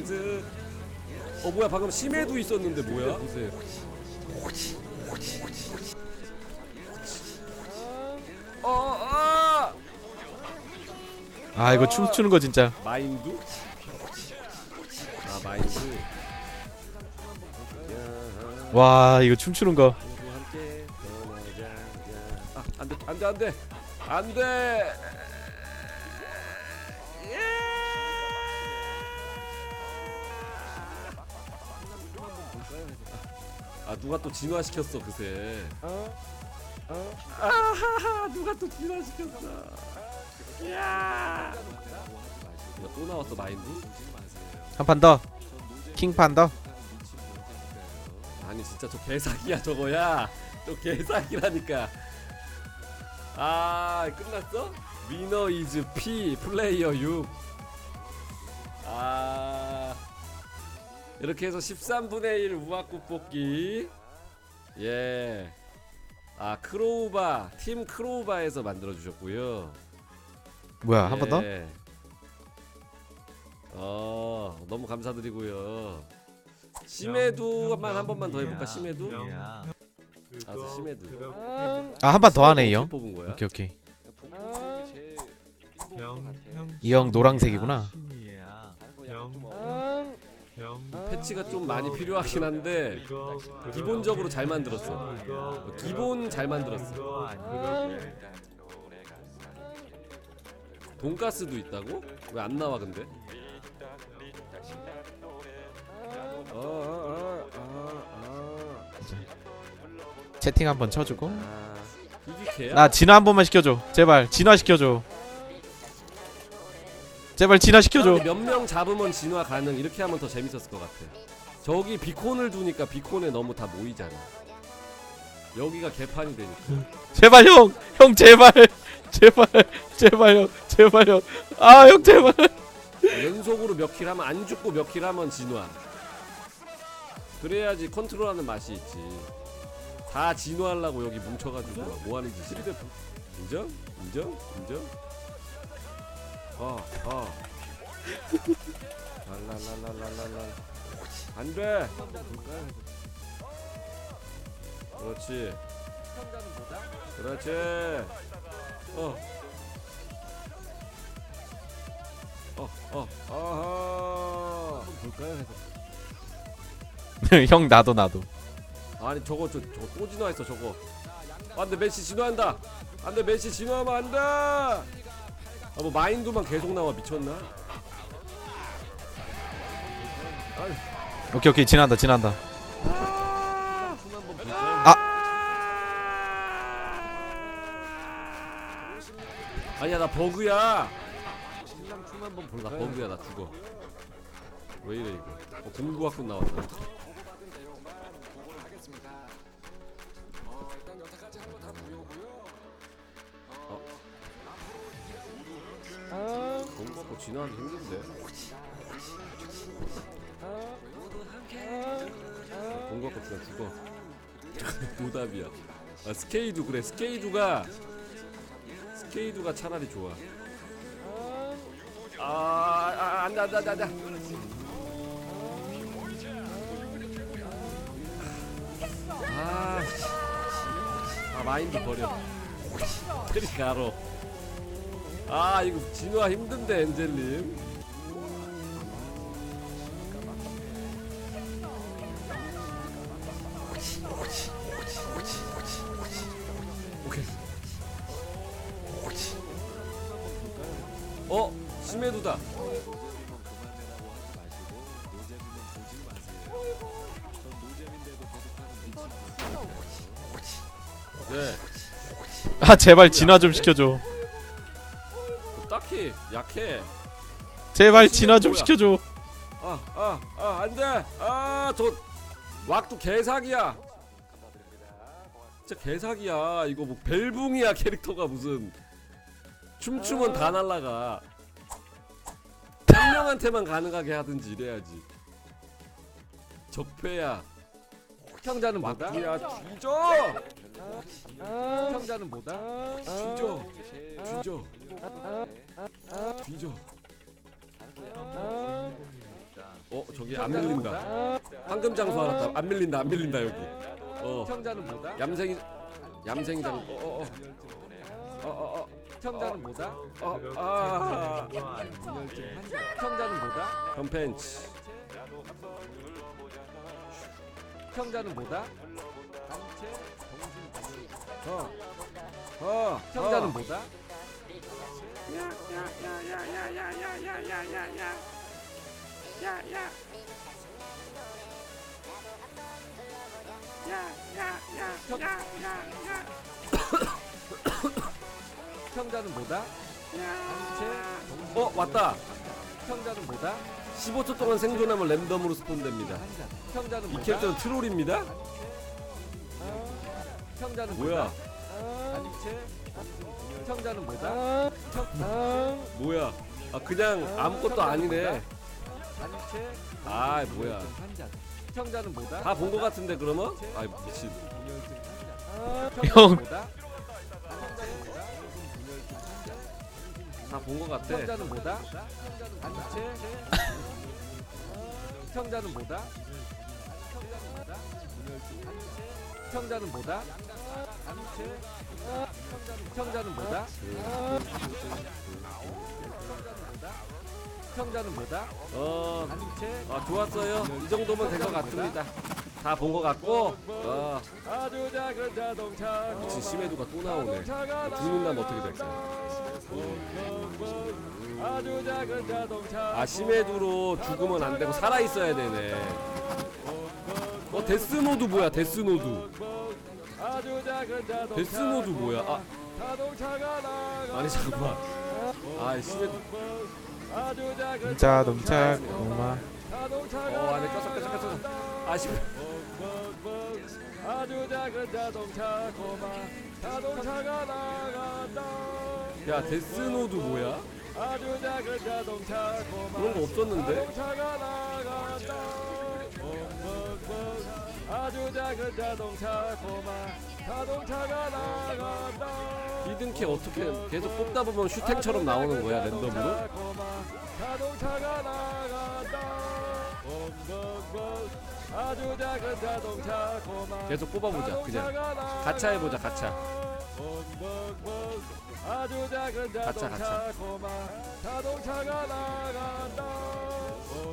나이스 어 뭐야 방금 심해도 있었는데 뭐야? 보세요 어, 어! 아 이거 춤추는 거 진짜. 마인드? 아 마인드. 와 이거 춤추는 거. 아 안돼 안돼 안돼. 안돼 아 누가 또 진화시켰어 그새? 아하하 누가 또 진화시켰어? 야! 이거 또 나왔어 마인드 한 판 더. 킹판 더. 아니 진짜 저 개사기야 저거야. 저 개사기라니까. 아 끝났어? 위너 이즈 P 플레이어 6아 이렇게 해서 13분의 1 우악국 뽑기. 예 아 크로우바 팀 크로우바에서 만들어 주셨고요. 뭐야 한 번 더? 예. 어 너무 감사드리고요. 심해도만 한 번만 더 해볼까 심해도 아 심해도 아한판더 하네 이 형. 뽑은 거야? 오케이 오케이. 형, 이형 노랑색이구나. 패치가 좀 많이 필요하긴 한데 기본적으로 잘 만들었어 기본 잘 만들었어 돈가스도 있다고? 왜 안 나와 근데? 아, 아 아아아 채팅 한번 쳐주고 아, 이게 개야? 나 진화 한 번만 시켜줘 제발 진화 시켜줘 제발 진화 시켜줘 몇 명 잡으면 진화 가능 이렇게 하면 더 재밌었을 것 같아 저기 비콘을 두니까 비콘에 너무 다 모이잖아 여기가 개판이 되니까 제발 형! 형 제발! 제발! 제발 형! 제발 형! 아 형 제발! 연속으로 몇 킬 하면 안 죽고 몇 킬 하면 진화 그래야지 컨트롤하는 맛이 있지 다 진화하려고 여기 뭉쳐가지고 뭐 하는 짓이야 인정? 인정? 인정? 어어 랄랄랄랄랄랄 안돼 그렇지 그렇지 어 어, 어, 아하. 볼까요? 형 나도 나도 아니 저거 저 저거 또 진화했어 저거. 안돼 메시 진화한다. 안돼 메시 진화하면 안돼. 아 뭐 마인드만 계속 나와 미쳤나? 오케이 오케이 진한다 진한다 아니야 나 버그야. 신랑 춤 한번 볼까? 나 버그야 나 죽어. 왜 이래 이거? 어, 공부학군 나왔다. 공부학군 진화하기 힘든데. 공부학군 그냥 죽어. 노답이야. 아, 스케이두 그래 스케이두가 스케이두가 차라리 좋아. 아, 아 안돼 안돼 안돼. 아, 씨. 아 마인드 버려. 크리카로. 아 이거 진화 힘든데 엔젤님. 어 심해두다. 네. 아 제발 진화 좀 시켜줘 약해. 제발 진화 좀 시켜줘 아, 아, 아, 안 돼. 아, 저 왁도 개사기야. 진짜 개사기야. 이거 뭐 벨붕이야 캐릭터가 무슨 춤추면 다 날라가. 한 명한테만 가능하게 하든지 이래야지. 적폐야. 형자는 뭐다? 야, 뒤져. 형자는 뭐다? 뒤져. 뒤져. 뒤져. 어 저기 안 밀린다 황금 장소 알았다 안 밀린다 안 밀린다 여기 어 시청자는 뭐다? 얌생이 얌생이 장 어어 어 어어 어 시청자는 뭐다? 어아 시청자는 뭐다? 컴펜치 시청자는 뭐다? 어 시청자는 뭐다? 시청자는 뭐다? 어 왔다. 시청자는 뭐다? 15초 동안 생존하면 랜덤으로 스폰됩니다. 시청자는 이 뭐다? 캐릭터는 트롤입니다. 시청자는 뭐야 시청자는 뭐다? 뭐야 아 그냥 아무것도 아니네 아 뭐야 시청자는 뭐다? 다 본 거 같은데 그러면? 아 미친 형. 다 본 거 같아 시청자는 뭐다? 시청자는 뭐다? 시청자는 뭐다? 시청자는 뭐다? 시청자는 뭐다? 어 아, 좋았어요. 이 정도면 된거 같습니다. 다본거 같고 어. 아주 작은 자동차. 미친 심해도가 또 나오네. 죽는다면 어떻게 될까요? 아주 작은 자동차. 아 심해도로 죽으면 안 되고 살아 있어야 되네 어 데스노드 뭐야 데스노드? 데스노드 뭐야? 아. 아니 잠깐만. 아 아주 작은 자동차 고마. 어 안에 꼈어 꼈어 꼈어 아 심. 아주 작은 자동차 고마 자동차가 나간다 야 데스노드 뭐야? 아주 작은 자동차 고마 그런 거 없었는데 아주 작은 자동차 고마. 자동차가 나간다. 히든캐 어떻게 계속 뽑다 보면 슈탱처럼 나오는 거야 랜덤으로? 자동차가 나간다. 아주 작은 자동차 고마. 계속 뽑아보자 그냥. 가차 해보자 가차. 아주 작은 가차, 자동차 가차. 고마. 자동차가 나간다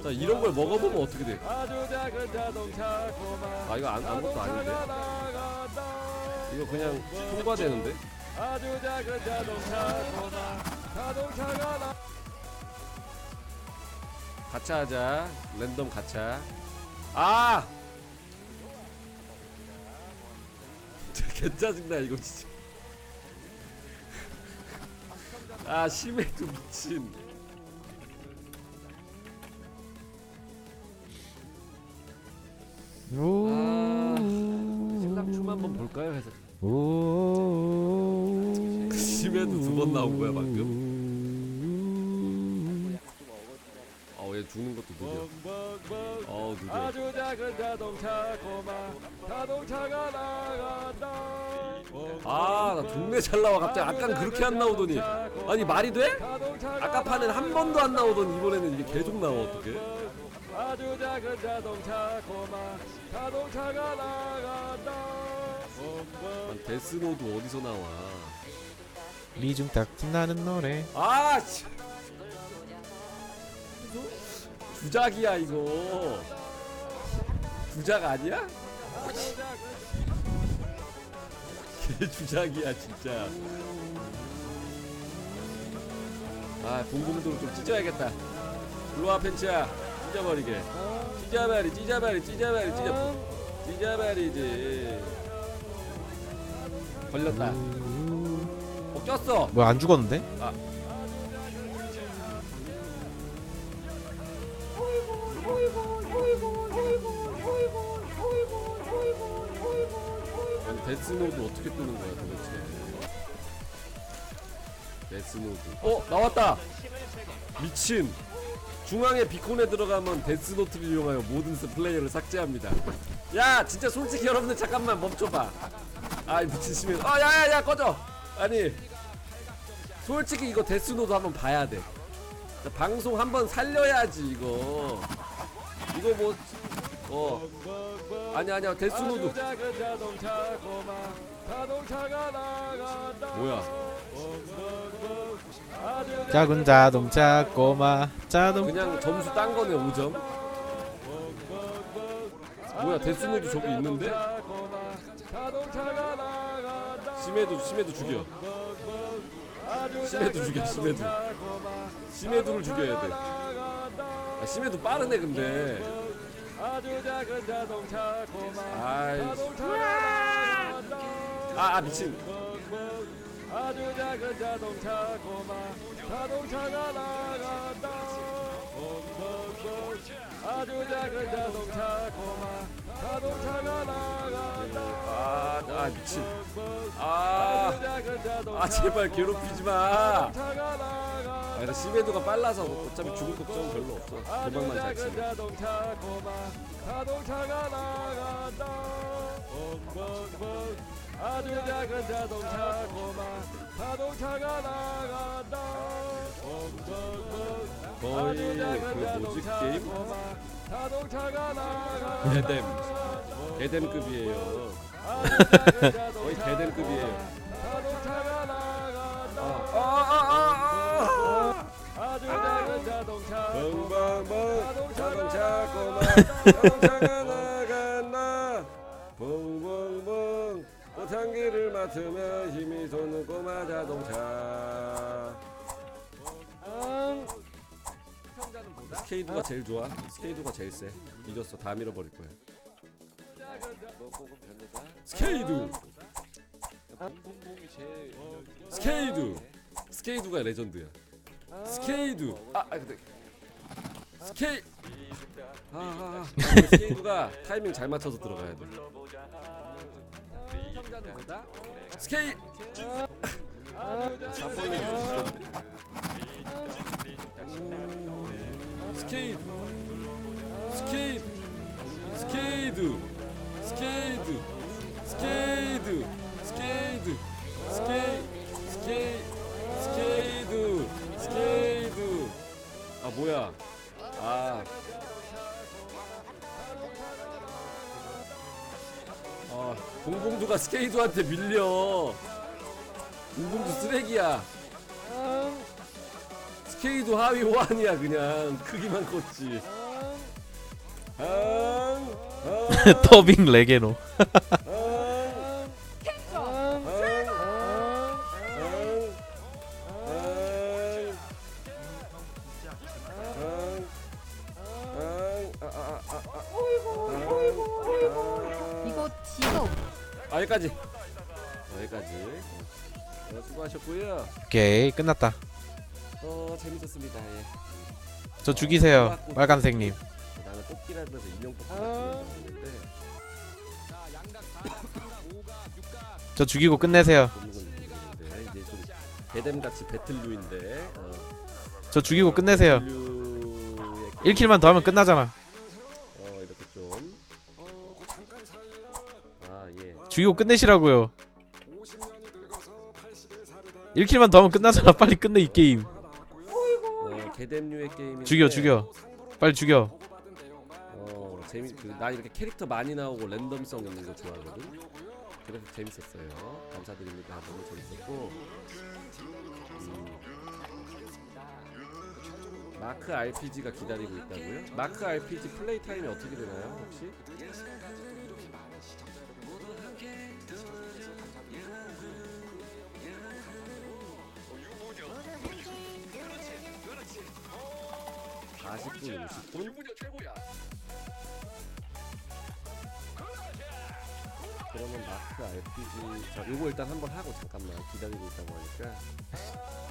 자 이런 걸 먹어보면 어떻게 돼? 아 이거 안, 아무것도 아닌데 이거 그냥 통과되는데? 아주 작은 자동차 고마 자동차가 나 가차 하자 랜덤 가차 아! 개짜증나 이거 진짜 아 심해도 미친 신랑 춤 한번 볼까요? 해서. 심해도 두 번 나온 거야 방금? 어 얘 죽는 것도 느려 어우 느려 아주 작은 자동차 고마. 자동차가 나간다. 아 나 동네 잘 나와. 갑자기 아깐 그렇게 안 나오더니. 아니 말이 돼? 아까 판엔 한 번도 안 나오더니 이번에는 이게 계속 나와 어떡해 아주 작은 자동차 고마. 자동차가 나간다. 난 데스노드 어디서 나와? 미중 딱 빛나는 노래. 아 씨. 주작이야 이거. 주작 아니야? 개 주작이야 진짜. 아 봉봉도로 좀 찢어야겠다. 일로와 펜치야 찢어버리게. 찢어버리 찢어버리 찢어버리 찢어. 찢어버리지. 걸렸다. 어 꼈어. 뭐야 안 죽었는데? 아니 데스노드 어떻게 뜨는 거야 도대체 데스노드 어 나왔다! 미친! 중앙에 비콘에 들어가면 데스노트를 이용하여 모든 스 플레이어를 삭제합니다. 야 진짜 솔직히 여러분들 잠깐만 멈춰봐. 아이 미친 시민. 아 야야야 꺼져! 아니 솔직히 이거 데스노드 한번 봐야 돼. 자, 방송 한번 살려야지 이거. 이거 뭐 어. 아니 아니야 나간다. 뭐야 작은 자동차 꼬마 자동 그냥 점수 딴 거네 5점. 뭐야 데스노드 저기 있는데? 심해도 심해도 죽여. 심해도 죽여, 심해도. 심해도를 죽여야 돼. 아, 심해도 빠르네 근데. 아이. 아, 아 미친 아주 작은 자동차 고마 자동차가 나간다 아주 작은 자동차 고마 자동차가 나간다 아, 아 미친 아, 아 제발 괴롭히지 마. 아 자동차가 나간다 근데 심해도가 빨라서 어차피 죽을 걱정은 별로 없어. 도망만 잘 치면. 자동차 고마 자동차가 나 아주 작은 자동차 고마 자동차가 나간다. 거의 그 뭐지? 게임? 고마 자동차가 나간다. 아주 작은 자동차 거의 개뎀급이에요. 자동차가 나간다. 아아아아 아주 작은 자동차. 고마 벙벙벙 자동차 꼬마 자동차가 나간다 맡으며 힘이 솟는 꼬마 자동차. 스케이드가 제일 좋아? 스케이드가 제일 세. 이겼어. 다 밀어버릴 거야. 스케이드 스케이드 스케이드가 레전드야. 스케이드 아, 아 근데 스케이 아, 아, 아. 스케이드가 타이밍 잘 맞춰서 들어가야 돼. 스케이 스케이드 스케이드 스케이드. 스케이드. 스케이드. 스케이드. 스케이. 스케이. 스케이드 봉봉두가 스케이드한테 밀려. 봉봉두 쓰레기야. 스케이드 하위 호환이야 그냥 크기만 컸지. 아, 아, 더빙 레게노 아 여기까지. 여기까지. 어, 수고하셨고요. 오케이 끝났다. 어 재밌었습니다. 예. 저 죽이세요 빨간색님. 나는 뽑기라 그래서 인형 뽑기가 했는데. 저 죽이고 끝내세요. 대댐같이 배틀류인데 어, 저 죽이고 끝내세요. 배틀류의 1킬만 더 하면 끝나잖아 죽이고 끝내시라고요 1킬만 더 하면 끝나잖아 빨리 끝내 이 게임 어, 개뎀류의 게임인데 죽여 죽여 빨리 죽여 어, 재미 그나 이렇게 캐릭터 많이 나오고 랜덤성 있는 거 좋아하거든. 그래서 재밌었어요. 감사드립니다. 너무 재밌었고. 음. 마크 RPG가 기다리고 있다고요? 마크 RPG 플레이 타임이 어떻게 되나요, 혹시? (40분) (50분) 그러면 마크 RPG 자 요거 일단 한번 하고 잠깐만 기다리고 있다고 하니까